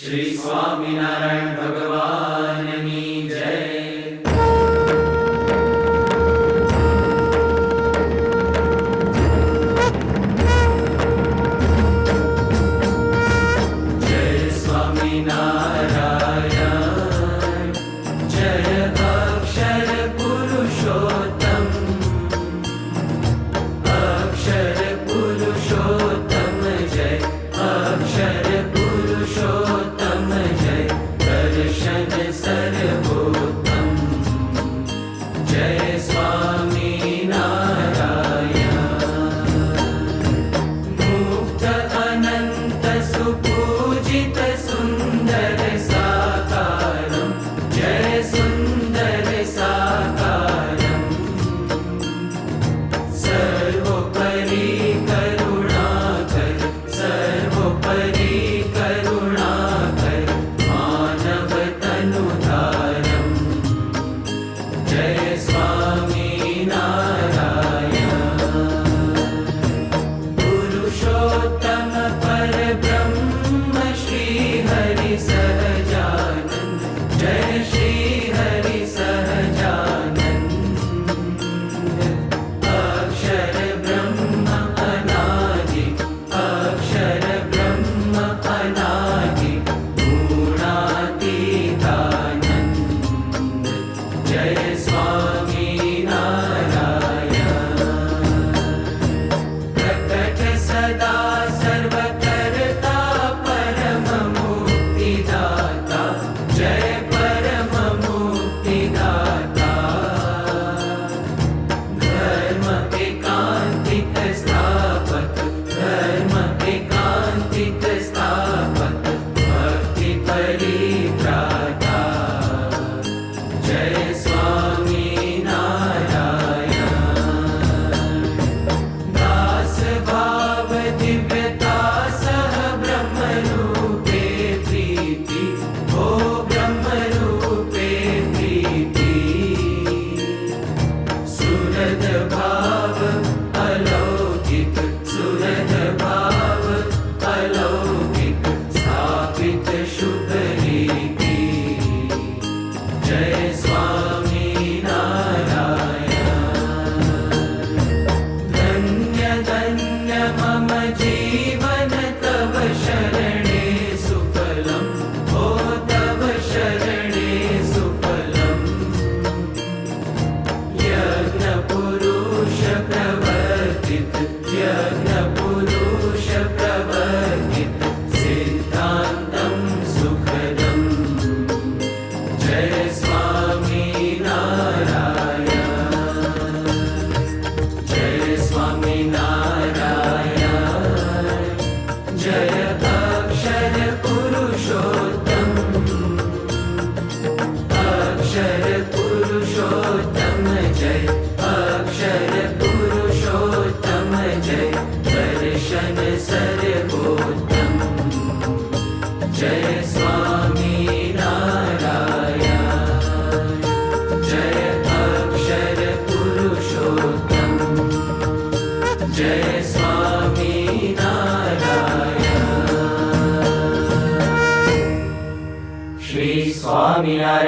श्री स्वामीनारायण भगवान की जय। जय स्वामीनारायण जय Yeah.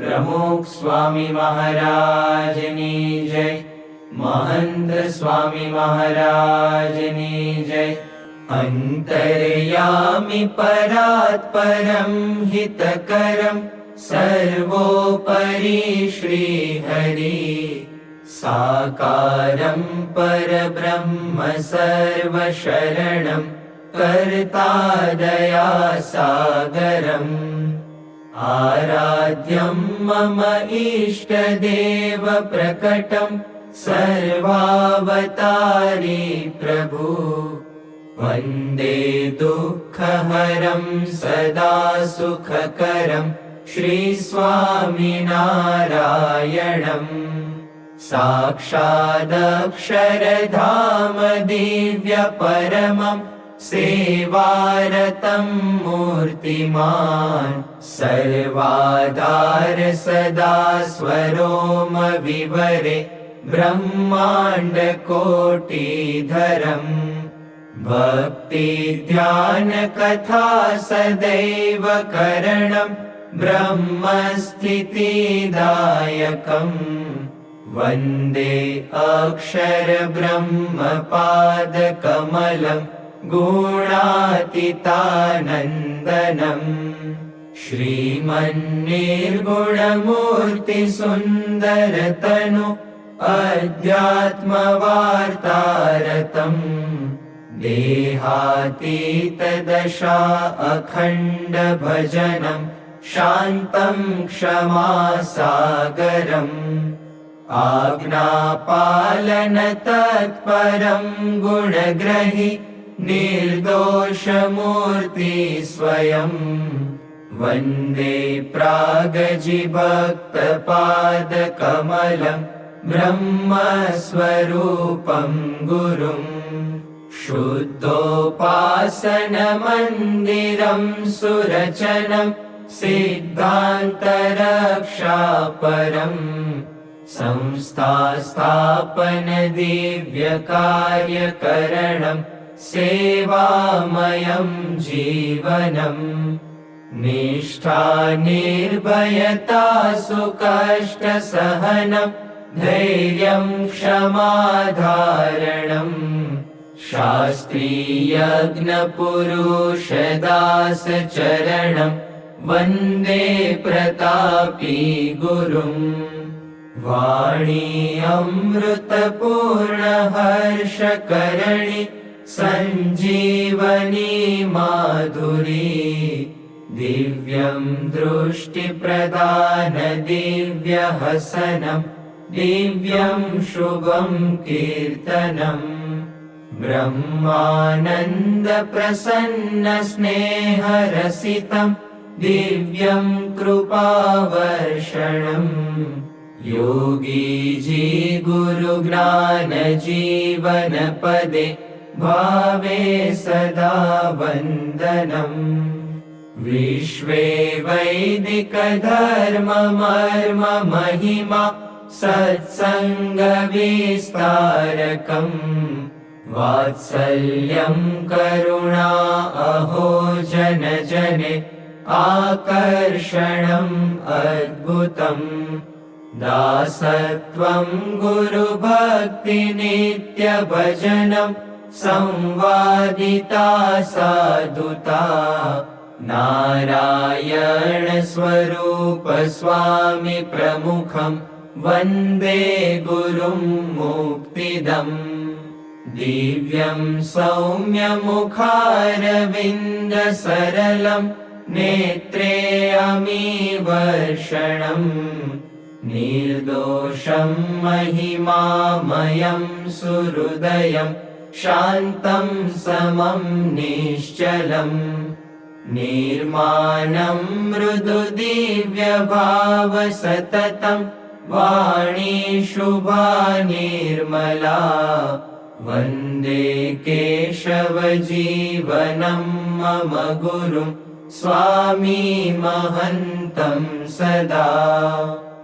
प्रमुक् स्वामि महाराजने जय। महन्तस्वामि महाराजने जय। अन्तर्यामि परात्परं हितकरं सर्वोपरि श्रीहरि। साकारं परब्रह्म सर्वशरणं कर्ता दया सागरम्। आराध्यं मम इष्टदेव प्रकटं सर्वावतारी प्रभु। वन्दे दुःखहरं सदा सुखकरं श्रीस्वामिनारायणम् साक्षादक्षरधाम दिव्यपरमम् सेवारतं मूर्तिमान् सर्वादारसदा स्वरोम विवरे ब्रह्माण्डकोटिधरम् भक्ति ध्यानकथा सदैव करणम् ब्रह्मस्थितिदायकम् वन्दे अक्षरब्रह्मपादकमलम्। गुणातितानन्दनम् श्रीमन्निर्गुणमूर्तिसुन्दरतनु अध्यात्मवार्तारतम् देहातीतदशा अखण्डभजनम् शान्तम् क्षमासागरम् आज्ञापालन तत्परम् गुणग्रहि निर्दोषमूर्ति स्वयं। वन्दे प्रागजिभक्तपादकमलं ब्रह्मस्वरूपं गुरुम् शुद्धोपासनमन्दिरं सुरचनं सिद्धान्तरक्षापरम् संस्थास्थापनदिव्यकार्यकरणम् सेवामयम् जीवनम् निष्ठा निर्भयता सुकष्टसहनम् धैर्यम् क्षमाधारणम् शास्त्रीयज्ञपुरुषदासचरणम् वन्दे प्रतापी गुरुम् वाणी अमृतपूर्णहर्षकरणि सञ्जीवनी माधुरी दिव्यं दृष्टिप्रदान देव्य हसनम् दिव्यम् कीर्तनम् ब्रह्मानन्दप्रसन्नस्नेहरसितं दिव्यं कृपावर्षणम् योगी जी गुरुज्ञानजीवनपदे भावे सदा वन्दनम् विश्वे वैदिकधर्ममर्म महिमा सत्सङ्गविस्तारकम्। वात्सल्यम् करुणा अहो जन जने आकर्षणम् अद्भुतम्। दासत्वम् गुरुभक्तिनित्यभजनम् संवादिता साधुता। नारायणस्वरूप स्वामि वन्दे गुरुं मुक्तिदम् दिव्यं सौम्यमुखारविन्दसरलं नेत्रे अमीवर्षणम् निर्दोषं महिमामयं सुहृदयम्। शान्तं समं निश्चलम् निर्माणं मृदु दिव्यभाव वाणी शुभा निर्मला वन्दे केशवजीवनं मम गुरुं स्वामी महन्तं सदा।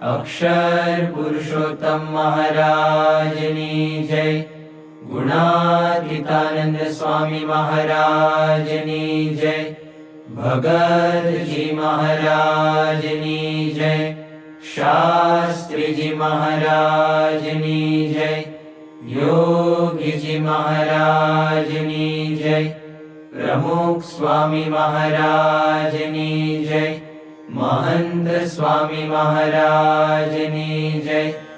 અક્ષર પુરુષોત્તમ મહારાજની જય ગુણાતીતાનંદ સ્વામી મહારાજની જય ભગતજી મહારાજની જય શાસ્ત્રીજી મહારાજની જય યોગીજી મહારાજની જય પ્રમુખ સ્વામી મહારાજની જય મહંત સ્વામી મહારાજની જય